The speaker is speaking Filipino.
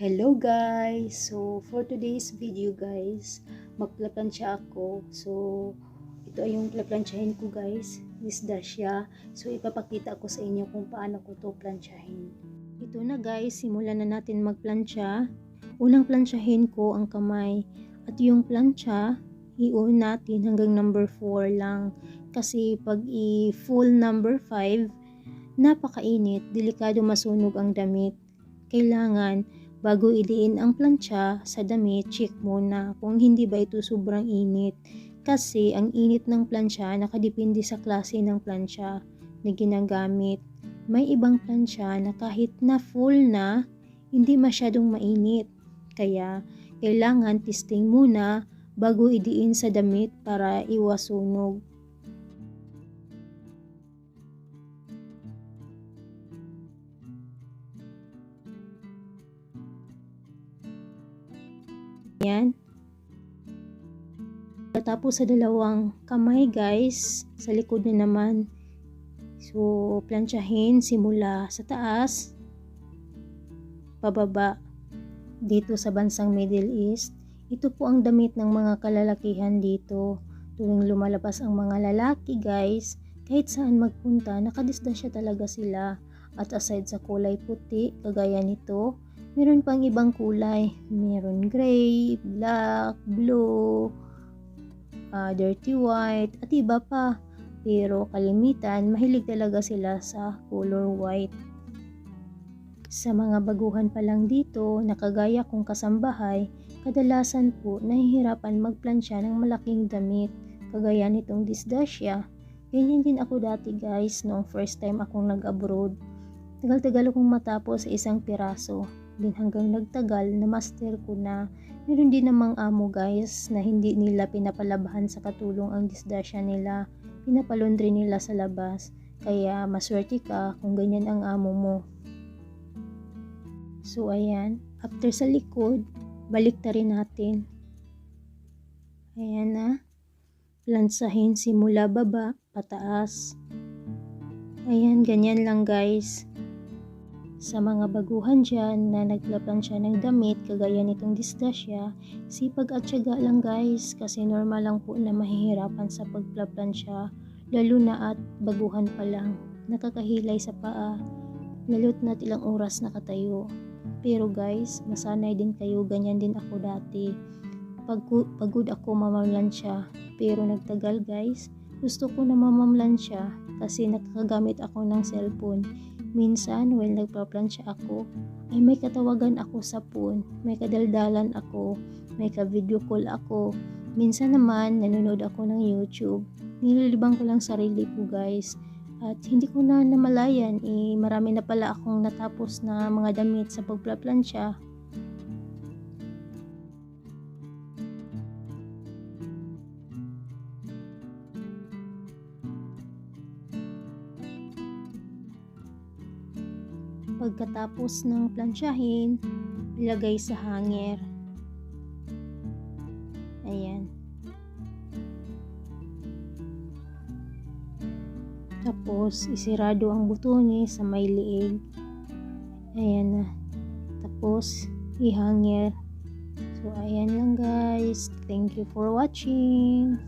Hello guys! So, for today's video guys, magplaplansya ako. So, ito ay yung plaplansyahin ko guys. This Dacia. So, ipapakita ko sa inyo kung paano ko to plansyahin. Ito na guys, simulan na natin magplansya. Unang plansyahin ko ang kamay. At yung plansya, i-on natin hanggang number 4 lang. Kasi pag i-full number 5, napakainit, delikado masunog ang damit. Kailangan Bago iliin ang plancha sa damit, check muna kung hindi ba ito sobrang init. Kasi ang init ng plancha nakadepende sa klase ng plancha na ginagamit. May ibang plancha na kahit na full na, hindi masyadong mainit. Kaya kailangan testing muna bago idiin sa damit para iwas sunog. Yan. Tapos sa dalawang kamay guys, sa likod na naman. So, plansyahin simula sa taas, pababa, dito sa bansang Middle East. Ito po ang damit ng mga kalalakihan dito. Tuwing lumalabas ang mga lalaki guys, kahit saan magpunta, nakadisda siya talaga sila. At aside sa kulay puti, kagaya nito, Meron pang ibang kulay. Meron gray, black, blue, uh, dirty white, at iba pa. Pero kalimitan, mahilig talaga sila sa color white. Sa mga baguhan pa lang dito, nakagaya kong kasambahay, kadalasan po nahihirapan magplansya ng malaking damit, kagaya nitong disdasya. Ganyan din ako dati guys, noong first time akong nag-abroad. Tagal-tagal akong matapos sa isang piraso din hanggang nagtagal na master ko na. Meron din namang amo guys na hindi nila pinapalabahan sa katulong ang disdasya nila. Pinapalondre nila sa labas. Kaya maswerte ka kung ganyan ang amo mo. So ayan. After sa likod balik rin natin. Ayan na lansahin simula baba pataas. Ayan ganyan lang guys sa mga baguhan dyan na naglaban siya ng damit kagaya nitong disdasya, sipag at syaga lang guys kasi normal lang po na mahihirapan sa pagplaplan siya lalo na at baguhan pa lang. Nakakahilay sa paa, lalo't na ilang oras nakatayo. Pero guys, masanay din kayo, ganyan din ako dati. Pag, pagod ako mamamlan siya, pero nagtagal guys, gusto ko na mamamlan siya kasi nakagamit ako ng cellphone Minsan, while nagpaplansya ako, ay may katawagan ako sa phone, may kadaldalan ako, may ka-video call ako. Minsan naman, nanonood ako ng YouTube. Nililibang ko lang sarili ko guys. At hindi ko na namalayan, eh, marami na pala akong natapos na mga damit sa pagplaplansya Pagkatapos ng plansyahin, ilagay sa hanger. Ayan. Tapos, isirado ang butones sa may liig. Ayan na. Tapos, ihanger. So, ayan lang guys. Thank you for watching.